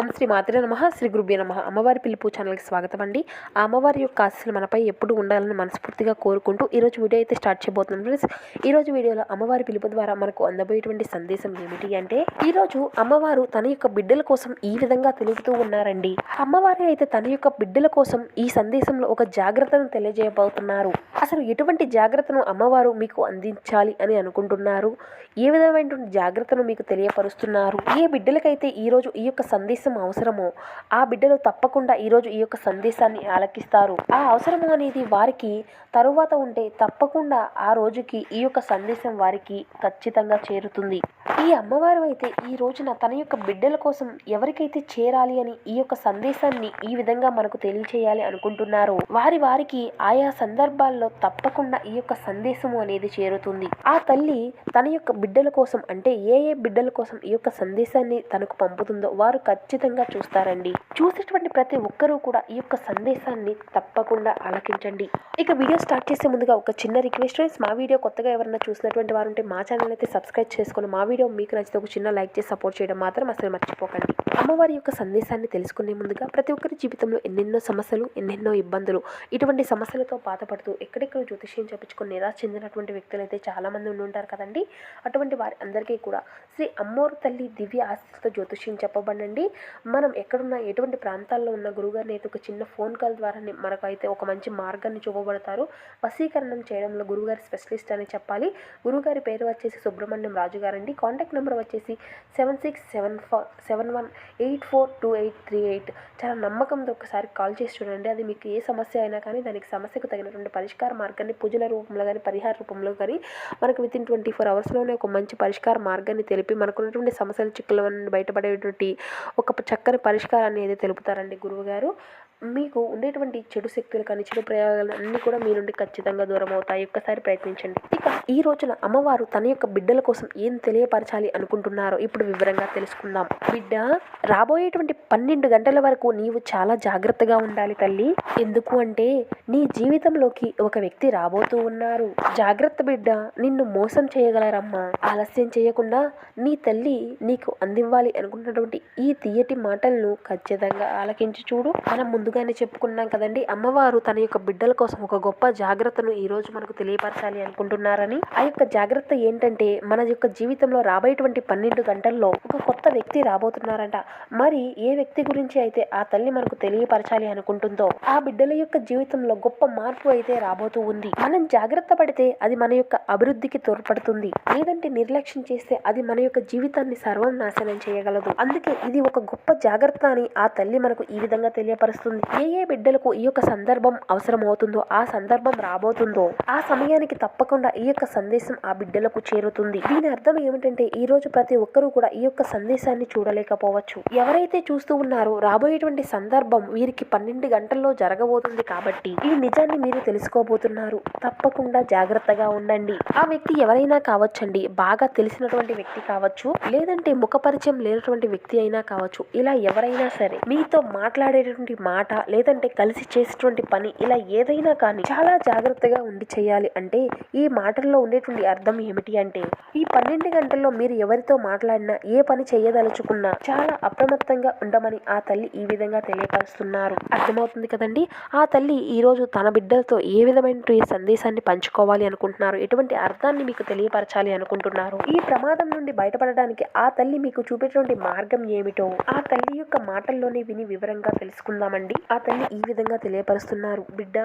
ఓం శ్రీ మాతృ నమ శ్రీ గురుభ్య నమ. అమ్మవారి పిలుపు ఛానల్కి స్వాగతం అండి. ఆ అమ్మవారి యొక్క ఆశలు మనపై ఎప్పుడు ఉండాలని మనస్ఫూర్తిగా కోరుకుంటూ ఈరోజు వీడియో అయితే స్టార్ట్ చేయబోతున్నాం ఫ్రెండ్స్. ఈరోజు వీడియోలో అమ్మవారి పిలుపు ద్వారా మనకు అందబోయేటువంటి సందేశం ఏమిటి అంటే ఈరోజు అమ్మవారు తన యొక్క బిడ్డల కోసం ఈ విధంగా తెలుపుతూ ఉన్నారండి. అమ్మవారి అయితే తన యొక్క బిడ్డల కోసం ఈ సందేశంలో ఒక జాగ్రత్తను తెలియజేయబోతున్నారు. అసలు ఎటువంటి జాగ్రత్తను అమ్మవారు మీకు అందించాలి అని అనుకుంటున్నారు? ఏ విధమైనటువంటి జాగ్రత్తను మీకు తెలియపరుస్తున్నారు? ఏ బిడ్డలకైతే ఈ రోజు ఈ యొక్క సందేశం అవసరమో ఆ బిడ్డలు తప్పకుండా ఈ రోజు ఈ యొక్క సందేశాన్ని ఆలకిస్తారు. ఆ అవసరము అనేది వారికి తరువాత ఉంటే తప్పకుండా ఆ రోజుకి ఈ యొక్క సందేశం వారికి ఖచ్చితంగా చేరుతుంది. ఈ అమ్మవారు అయితే ఈ రోజున తన యొక్క బిడ్డల కోసం ఎవరికైతే చేరాలి అని ఈ యొక్క సందేశాన్ని ఈ విధంగా మనకు తెలియచేయాలి అనుకుంటున్నారో వారి వారికి ఆయా సందర్భాల్లో తప్పకుండా ఈ యొక్క సందేశము అనేది చేరుతుంది. ఆ తల్లి తన యొక్క బిడ్డల కోసం అంటే ఏ ఏ బిడ్డల కోసం ఈ యొక్క సందేశాన్ని తనకు పంపుతుందో వారు ఖచ్చితంగా చూస్తారండి. చూసేటువంటి ప్రతి ఒక్కరూ కూడా ఈ యొక్క సందేశాన్ని తప్పకుండా ఆలకించండి. ఇక వీడియో స్టార్ట్ చేసే ముందుగా ఒక చిన్న రిక్వెస్ట్ ఫ్రెండ్స్ మా వీడియో కొత్తగా ఎవరైనా చూసినటువంటి వారు ఉంటే మా ఛానల్ అయితే సబ్స్క్రైబ్ చేసుకుని మా వీడియో మీకు నచ్చితే ఒక చిన్న లైక్ చేసి సపోర్ట్ చేయడం మాత్రం అసలు మర్చిపోకండి. అమ్మవారి యొక్క సందేశాన్ని తెలుసుకునే ముందుగా ప్రతి ఒక్కరి జీవితంలో ఎన్నెన్నో సమస్యలు ఎన్నెన్నో ఇబ్బందులు ఇటువంటి సమస్యలతో బాధపడుతూ ఎక్కడెక్కడ జ్యోతిష్యం చెప్పించుకొని నిరాశ చెందినటువంటి వ్యక్తులు అయితే చాలామంది ఉండి ఉంటారు కదండి. అటువంటి వారి అందరికీ కూడా శ్రీ అమ్మోరు తల్లి దివ్య ఆస్తితో జ్యోతిష్యం చెప్పబడండి. మనం ఎక్కడున్నా ఎటువంటి ప్రాంతాల్లో ఉన్న గురుగారిని అయితే ఒక చిన్న ఫోన్ కాల్ ద్వారా మనకు అయితే ఒక మంచి మార్గాన్ని చూపబడతారు. వసీకరణం చేయడంలో గురుగారి స్పెషలిస్ట్ అని చెప్పాలి. గురుగారి పేరు వచ్చేసి సుబ్రహ్మణ్యం రాజు గారండి. కాంటాక్ట్ నెంబర్ వచ్చేసి seven six seven four seven one eight four two eight three eight. చాలా నమ్మకంతో ఒకసారి కాల్ చేసి చూడండి. అది మీకు ఏ సమస్య అయినా కానీ దానికి సమస్యకు తగినటువంటి పరిష్కార మార్గాన్ని పూజల రూపంలో కానీ పరిహార రూపంలో కానీ మనకు విత్ ఇన్ ట్వంటీ ఫోర్ అవర్స్లోనే ఒక మంచి పరిష్కార మార్గాన్ని తెలిపి మనకున్నటువంటి సమస్యల చిక్కుల నుండి బయటపడేటువంటి ఒక ఒక చక్కని పరిష్కారాన్ని అయితే తెలుపుతారండి గురువుగారు. మీకు ఉండేటువంటి చెడు శక్తులు కానీ చెడు ప్రయోగాలు అన్నీ కూడా మీ నుండి ఖచ్చితంగా దూరం అవుతాయి. ఒక్కసారి ప్రయత్నించండి. ఇక ఈ రోజున అమ్మవారు తన యొక్క బిడ్డల కోసం ఏం తెలియపరచాలి అనుకుంటున్నారో ఇప్పుడు వివరంగా తెలుసుకుందాం. బిడ్డ రాబోయేటువంటి పన్నెండు గంటల వరకు నీవు చాలా జాగ్రత్తగా ఉండాలి తల్లి. ఎందుకు అంటే నీ జీవితంలోకి ఒక వ్యక్తి రాబోతూ ఉన్నారు. జాగ్రత్త బిడ్డ నిన్ను మోసం చేయగలరమ్మా. ఆలస్యం చేయకుండా నీ తల్లి నీకు అందివ్వాలి అనుకున్నటువంటి ఈ తీయటి మాటలను ఖచ్చితంగా ఆలకించి చూడు. మనం ముందుగానే చెప్పుకున్నాం కదండి. అమ్మవారు తన యొక్క బిడ్డల కోసం ఒక గొప్ప జాగ్రత్తను ఈ రోజు మనకు తెలియపరచాలి అనుకుంటున్నారని. ఆ యొక్క జాగ్రత్త ఏంటంటే మన యొక్క జీవితంలో రాబోయేటువంటి పన్నెండు గంటల్లో ఒక కొత్త వ్యక్తి రాబోతున్నారంట. మరి ఏ వ్యక్తి గురించి అయితే ఆ తల్లి మనకు తెలియపరచాలి అనుకుంటుందో ఆ బిడ్డల యొక్క జీవితంలో గొప్ప మార్పు అయితే రాబోతూ ఉంది. మనం జాగ్రత్త పడితే అది మన యొక్క అభివృద్ధికి తోడ్పడుతుంది. లేదంటే నిర్లక్ష్యం చేస్తే అది మన యొక్క జీవితాన్ని సర్వం నాశనం చేయగలదు. అందుకే ఇది ఒక గొప్ప జాగ్రత్త అని ఆ తల్లి మనకు ఈ విధంగా తెలియపరుస్తుంది. ఏ ఏ బిడ్డలకు ఈ యొక్క సందర్భం అవసరమవుతుందో ఆ సందర్భం రాబోతుందో ఆ సమయానికి తప్పకుండా ఈ యొక్క సందేశం ఆ బిడ్డలకు చేరుతుంది. దీని అర్థం ఏమిటంటే ఈ రోజు ప్రతి ఒక్కరూ కూడా ఈ యొక్క సందేశాన్ని చూడలేకపోవచ్చు. ఎవరైతే చూస్తూ ఉన్నారో రాబోయేటువంటి సందర్భం వీరికి పన్నెండు గంటల్లో జరగబోతుంది కాబట్టి ఈ నిజాన్ని మీరు తెలుసుకోబోతున్నారు. తప్పకుండా జాగ్రత్తగా ఉండండి. ఆ వ్యక్తి ఎవరైనా కావచ్చండి బాగా తెలిసినటువంటి వ్యక్తి కావచ్చు లేదంటే ముఖపరిచయం లేనటువంటి వ్యక్తి అయినా కావచ్చు ఇలా ఎవరైనా సరే మీతో మాట్లాడేటువంటి మాట లేదంటే కలిసి చేసేటువంటి పని ఇలా ఏదైనా కానీ చాలా జాగ్రత్తగా ఉండి చేయాలి అంటే ఈ మాటల్లో ఉండేటువంటి అర్థం ఏమిటి అంటే ఈ పన్నెండు గంటల్లో మీరు ఎవరితో మాట్లాడినా ఏ పని చేయదలుచుకున్నా చాలా అప్రమత్తంగా ఉండమని ఆ తల్లి ఈ విధంగా తెలియపరుస్తున్నారు. అర్థమవుతుంది కదండి? ఆ తల్లి ఈ రోజు తన బిడ్డలతో ఏ విధమైన సందేశాన్ని పంచుకోవాలి అనుకుంటున్నారు? ఎటువంటి అర్థాన్ని మీకు తెలియపరచాలి అనుకుంటున్నారు? ఈ ప్రమాదం నుండి బయటపడడానికి ఆ తల్లి మీకు చూపేటువంటి మార్గం ఏమిటో ఆ తల్లి యొక్క మాటల్లోనే విని వివరంగా తెలుసుకుందామండి. ఆ తల్లి ఈ విధంగా తెలియపరుస్తున్నారు. బిడ్డ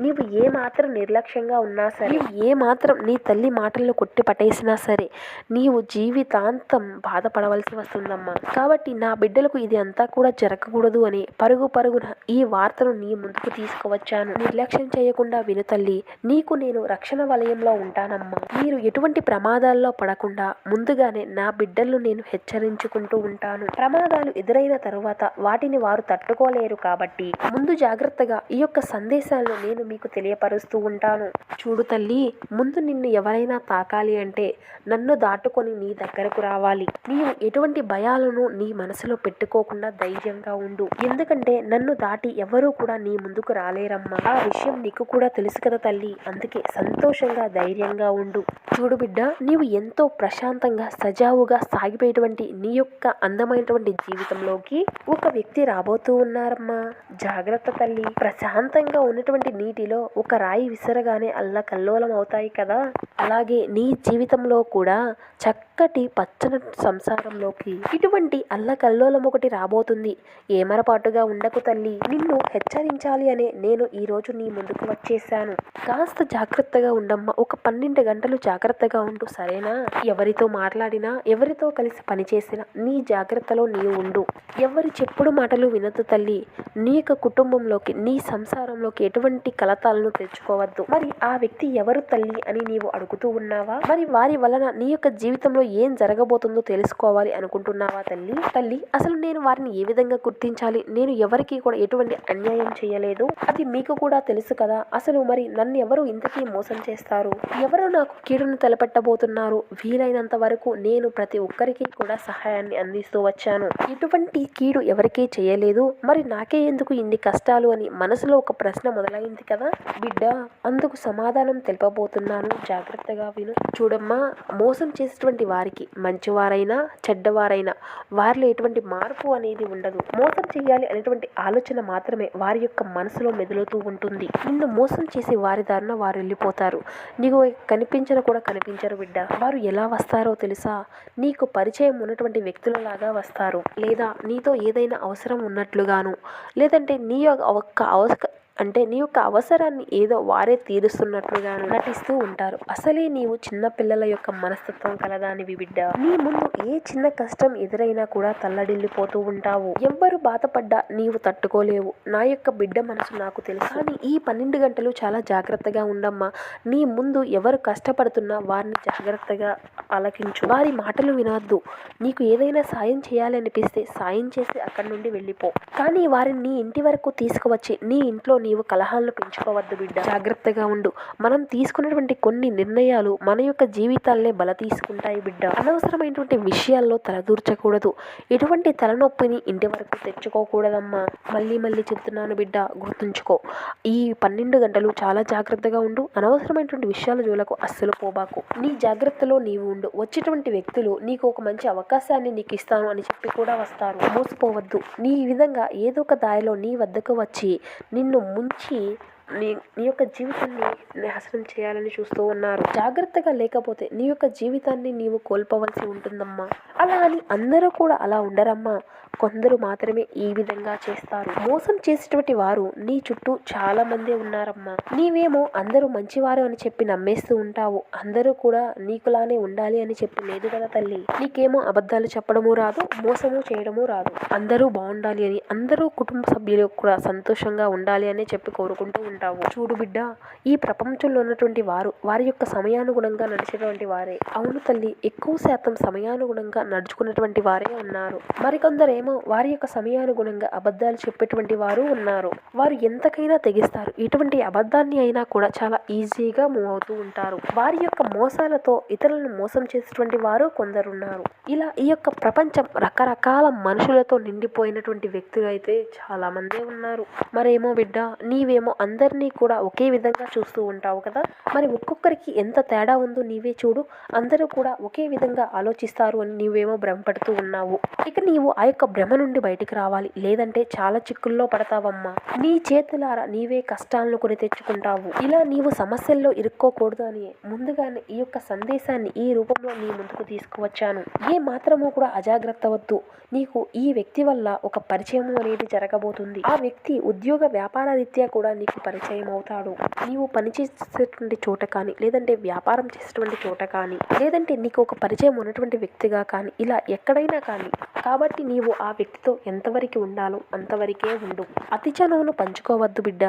నీవు ఏ మాత్రం నిర్లక్ష్యంగా ఉన్నా సరే ఏ మాత్రం నీ తల్లి మాటల్లో కొట్టి పట్టేసినా సరే నీవు జీవితాంతం బాధపడవలసి వస్తుందమ్మా. కాబట్టి నా బిడ్డలకు ఇది అంతా కూడా జరగకూడదు అని పరుగు పరుగున ఈ వార్తను నీ ముందుకు తీసుకువచ్చాను. నిర్లక్ష్యం చేయకుండా విను తల్లి నీకు నేను రక్షణ వలయంలో ఉంటానమ్మా. మీరు ఎటువంటి ప్రమాదాల్లో పడకుండా ముందుగానే నా బిడ్డలను నేను హెచ్చరించుకుంటూ ఉంటాను. ప్రమాదాలు ఎదురైన తరువాత వాటిని వారు తట్టుకోలేరు కాబట్టి కాబట్టి ముందు జాగ్రత్తగా ఈ యొక్క సందేశాలను నేను మీకు తెలియపరుస్తూ ఉంటాను. చూడు తల్లి ముందు నిన్ను ఎవరైనా తాకాలి అంటే నన్ను దాటుకొని నీ దగ్గరకు రావాలి. నీవు ఎటువంటి భయాలను నీ మనసులో పెట్టుకోకుండా ధైర్యంగా ఉండు. ఎందుకంటే నన్ను దాటి ఎవరూ కూడా నీ ముందుకు రాలేరమ్మా. ఆ విషయం నీకు కూడా తెలుసు కదా తల్లి. అందుకే సంతోషంగా ధైర్యంగా ఉండు. చూడు బిడ్డ నీవు ఎంతో ప్రశాంతంగా సజావుగా సాగిపోయేటువంటి నీ యొక్క అందమైనటువంటి జీవితంలోకి ఒక వ్యక్తి రాబోతూ ఉన్నారమ్మా. జాగ్రత్త తల్లి. ప్రశాంతంగా ఉన్నటువంటి నీటిలో ఒక రాయి విసరగానే అల్ల కల్లోలం అవుతాయి కదా. అలాగే నీ జీవితంలో కూడా చక్కటి పచ్చని సంసారంలోకి ఇటువంటి అల్ల కల్లోలం ఒకటి రాబోతుంది. ఏమరపాటుగా ఉండకు తల్లి. నిన్ను హెచ్చరించాలి అనే నేను ఈరోజు నీ ముందుకు వచ్చేసాను కాస్త జాగ్రత్తగా ఉండమ్మా. ఒక పన్నెండు గంటలు జాగ్రత్తగా ఉండు సరేనా? ఎవరితో మాట్లాడినా ఎవరితో కలిసి పనిచేసినా నీ జాగ్రత్తలో నీవు ఉండు. ఎవరి చెప్పుడు మాటలు వినదు తల్లి. నీ యొక్క కుటుంబంలోకి నీ సంసారంలోకి ఎటువంటి కలతాలను తెచ్చుకోవద్దు. మరి ఆ వ్యక్తి ఎవరు తల్లి అని నీవు అడుగుతూ ఉన్నావా? మరి వారి వలన నీ యొక్క జీవితంలో ఏం జరగబోతుందో తెలుసుకోవాలి అనుకుంటున్నావా తల్లి? తల్లి అసలు నేను వారిని ఏ విధంగా గుర్తించాలి? నేను ఎవరికి కూడా ఎటువంటి అన్యాయం చేయలేదు? అది మీకు కూడా తెలుసు కదా. అసలు మరి నన్ను ఎవరు ఇంతకీ మోసం చేస్తారు? ఎవరు నాకు కీడును తలపెట్టబోతున్నారు? వీలైనంత వరకు నేను ప్రతి ఒక్కరికి కూడా సహాయాన్ని అందిస్తూ వచ్చాను. ఎటువంటి కీడు ఎవరికీ చేయలేదు. మరి నాకే ఎందుకు ఇన్ని కష్టాలు అని మనసులో ఒక ప్రశ్న మొదలైంది కదా బిడ్డ. అందుకు సమాధానం తెలుపబోతున్నాను. జాగ్రత్తగా విను. చూడమ్మా మోసం చేసేటువంటి వారికి మంచివారైనా చెడ్డవారైనా వారిలో ఎటువంటి మార్పు అనేది ఉండదు. మోసం చేయాలి అనేటువంటి ఆలోచన మాత్రమే వారి యొక్క మనసులో మెదులుతూ ఉంటుంది. నిన్ను మోసం చేసి వారి దారిన వారు వెళ్ళిపోతారు. నీకు కనిపించిన కూడా కనిపించరు బిడ్డ. వారు ఎలా వస్తారో తెలుసా? నీకు పరిచయం ఉన్నటువంటి వ్యక్తులలాగా వస్తారు. లేదా నీతో ఏదైనా అవసరం ఉన్నట్లుగాను లేదా లేదంటే నీ యొక్క ఒక్క అవస అంటే నీ యొక్క అవసరాన్ని ఏదో వారే తీరుస్తున్నట్లుగా నటిస్తూ ఉంటారు. అసలే నీవు చిన్న పిల్లల యొక్క మనస్తత్వం కలదానివి బిడ్డ. నీ ముందు ఏ చిన్న కష్టం ఎదురైనా కూడా తల్లడిల్లిపోతూ ఉంటావు. ఎవ్వరు బాధపడ్డా నీవు తట్టుకోలేవు. నా యొక్క బిడ్డ మనసు నాకు తెలుసు. కానీ ఈ పన్నెండు గంటలు చాలా జాగ్రత్తగా ఉండమ్మా. నీ ముందు ఎవరు కష్టపడుతున్నా వారిని జాగ్రత్తగా ఆలకించు. వారి మాటలు వినవద్దు నీకు ఏదైనా సాయం చేయాలనిపిస్తే సాయం చేసి అక్కడి నుండి వెళ్ళిపో. కానీ వారిని నీ ఇంటి వరకు తీసుకువచ్చి నీ ఇంట్లో నీవు కలహాలను పెంచుకోవద్దు బిడ్డ. జాగ్రత్తగా ఉండు. మనం తీసుకున్నటువంటి కొన్ని నిర్ణయాలు మన యొక్క జీవితాలనే బల తీసుకుంటాయి బిడ్డ. అనవసరమైనటువంటి విషయాల్లో తలదూర్చకూడదు. ఎటువంటి తలనొప్పిని ఇంటి వరకు తెచ్చుకోకూడదమ్మా. మళ్ళీ మళ్ళీ చెప్తున్నాను బిడ్డ గుర్తుంచుకో. ఈ పన్నెండు గంటలు చాలా జాగ్రత్తగా ఉండు. అనవసరమైనటువంటి విషయాల జోలకు అస్సలు పోబాకు. నీ జాగ్రత్తలో నీవు ఉండు. వచ్చేటువంటి వ్యక్తులు నీకు ఒక మంచి అవకాశాన్ని నీకు ఇస్తాను అని చెప్పి కూడా వస్తారు. మోసపోవద్దు. నీ ఈ విధంగా ఏదో ఒక దారిలో నీ వద్దకు వచ్చి నిన్ను ముంచి నీ నీ యొక్క జీవితాన్ని నాశనం చేయాలని చూస్తూ ఉన్నారు. జాగ్రత్తగా లేకపోతే నీ యొక్క జీవితాన్ని నీవు కోల్పోవలసి ఉంటుందమ్మా. అలా అని అందరూ కూడా అలా ఉండరమ్మా. కొందరు మాత్రమే ఈ విధంగా చేస్తారు. మోసం చేసేటువంటి వారు నీ చుట్టూ చాలా మంది ఉన్నారమ్మా. నీవేమో అందరూ మంచివారు అని చెప్పి నమ్మేస్తూ ఉంటావు. అందరూ కూడా నీకులానే ఉండాలి అని చెప్పి లేదు కదా తల్లి. నీకేమో అబద్ధాలు చెప్పడము రాదు మోసము చేయడము రాదు. అందరూ బాగుండాలి అని అందరూ కుటుంబ సభ్యులు కూడా సంతోషంగా ఉండాలి అని చెప్పి కోరుకుంటూ ఉంటావు. చూడు బిడ్డ ఈ ప్రపంచంలో ఉన్నటువంటి వారు వారి యొక్క సమయానుగుణంగా నడిచేటువంటి వారే. అవును తల్లి ఎక్కువ శాతం సమయానుగుణంగా నడుచుకున్నటువంటి వారే ఉన్నారు. మరికొందరేమో వారి యొక్క సమయానుగుణంగా అబద్ధాలు చెప్పేటువంటి వారు ఉన్నారు. వారు ఎంతకైనా తెగిస్తారు. ఇటువంటి అబద్ధాన్ని అయినా కూడా చాలా ఈజీగా మూవ్ అవుతూ ఉంటారు. వారి యొక్క మోసాలతో ఇతరులను మోసం చేసేటువంటి వారు కొందరు ఉన్నారు ఇలా ఈ యొక్క ప్రపంచం రకరకాల మనుషులతో నిండిపోయినటువంటి వ్యక్తులు అయితే చాలా మందే ఉన్నారు. మరేమో బిడ్డ నీవేమో అందరినీ కూడా ఒకే విధంగా చూస్తూ ఉంటావు కదా? మరి ఒక్కొక్కరికి ఎంత తేడా ఉందో నీవే చూడు. అందరూ కూడా ఒకే విధంగా ఆలోచిస్తారు అని నీవేమో భ్రమపడుతూ ఉన్నావు. ఇక నీవు ఆ యొక్క భ్రమ నుండి బయటికి రావాలి. లేదంటే చాలా చిక్కుల్లో పడతావమ్మా. నీ చేతులారా నీవే కష్టాలను కొని తెచ్చుకుంటావు. ఇలా నీవు సమస్యల్లో ఇరుక్కోకూడదు అని ముందుగానే ఈ యొక్క సందేశాన్ని ఈ రూపంలో నీ ముందుకు తీసుకువచ్చాను. ఏ మాత్రము కూడా అజాగ్రత్త వద్దు. నీకు ఈ వ్యక్తి వల్ల ఒక పరిచయం అనేది జరగబోతుంది. ఆ వ్యక్తి ఉద్యోగ వ్యాపార రీత్యా కూడా నీకు పరిచయం అవుతాడు నీవు పనిచేసేటువంటి చోట కానీ లేదంటే వ్యాపారం చేసేటువంటి చోట కానీ లేదంటే నీకు ఒక పరిచయం ఉన్నటువంటి వ్యక్తిగా కానీ ఇలా ఎక్కడైనా కానీ కాబట్టి నీవు ఆ వ్యక్తితో ఎంతవరకు ఉండాలో అంతవరకే ఉండు. అతి చనువును పంచుకోవద్దు బిడ్డ.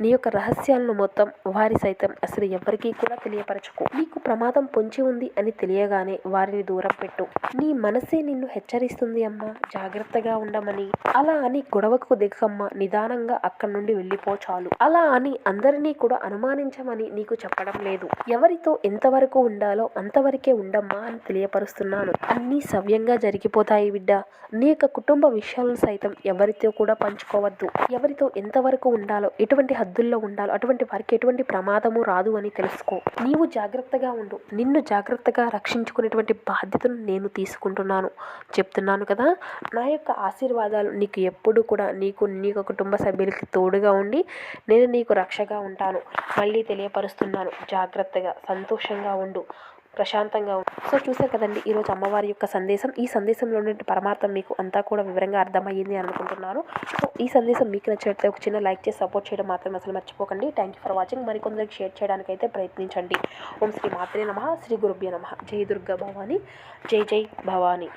నీ యొక్క రహస్యాలను మొత్తం వారి సైతం అసలు ఎవరికీ కూడా తెలియపరచుకో. నీకు ప్రమాదం పొంచి ఉంది అని తెలియగానే వారిని దూరం పెట్టు. నీ మనసే నిన్ను హెచ్చరిస్తుంది అమ్మా. జాగ్రత్తగా ఉండమని. అలా అని గొడవకు దిగమ్మా. నిదానంగా అక్కడి నుండి వెళ్ళిపో చాలు. అలా అని అందరినీ కూడా అనుమానించమని నీకు చెప్పడం లేదు. ఎవరితో ఎంతవరకు ఉండాలో అంతవరకే ఉండమ్మా అని తెలియపరుస్తున్నాను. అన్నీ సవ్యంగా జరిగిపోతాయి బిడ్డ. నీ యొక్క కుటుంబ విషయాలను సైతం ఎవరితో కూడా పంచుకోవద్దు. ఎవరితో ఎంతవరకు ఉండాలో ఎటువంటి హద్దుల్లో ఉండాలి. అటువంటి వారికి ఎటువంటి ప్రమాదము రాదు అని తెలుసుకో. నీవు జాగ్రత్తగా ఉండు. నిన్ను జాగ్రత్తగా రక్షించుకునేటువంటి బాధ్యతను నేను తీసుకుంటున్నాను. చెప్తున్నాను కదా నా యొక్క ఆశీర్వాదాలు నీకు ఎప్పుడు కూడా నీకు నీ యొక్క కుటుంబ సభ్యులకి తోడుగా ఉండి నేను నీకు రక్షగా ఉంటాను. మళ్ళీ తెలియపరుస్తున్నాను. జాగ్రత్తగా సంతోషంగా ఉండు. ప్రశాంతంగా ఉండు సో చూసారు కదండి ఈరోజు అమ్మవారి యొక్క సందేశం. ఈ సందేశంలో ఉండే పరమార్థం మీకు అంతా కూడా వివరంగా అర్థమయ్యింది అని అనుకుంటున్నాను. సో ఈ సందేశం మీకు నచ్చినట్లయితే ఒక చిన్న లైక్ చేసి సపోర్ట్ చేయడం మాత్రం అసలు మర్చిపోకండి. థ్యాంక్ యూ ఫర్ వాచింగ్ మరికొందరికి షేర్ చేయడానికి అయితే ప్రయత్నించండి. ఓం శ్రీ మాత్రే నమ. శ్రీ గురుభ్య నమ. జై దుర్గా భవాని. జై జై భవాని.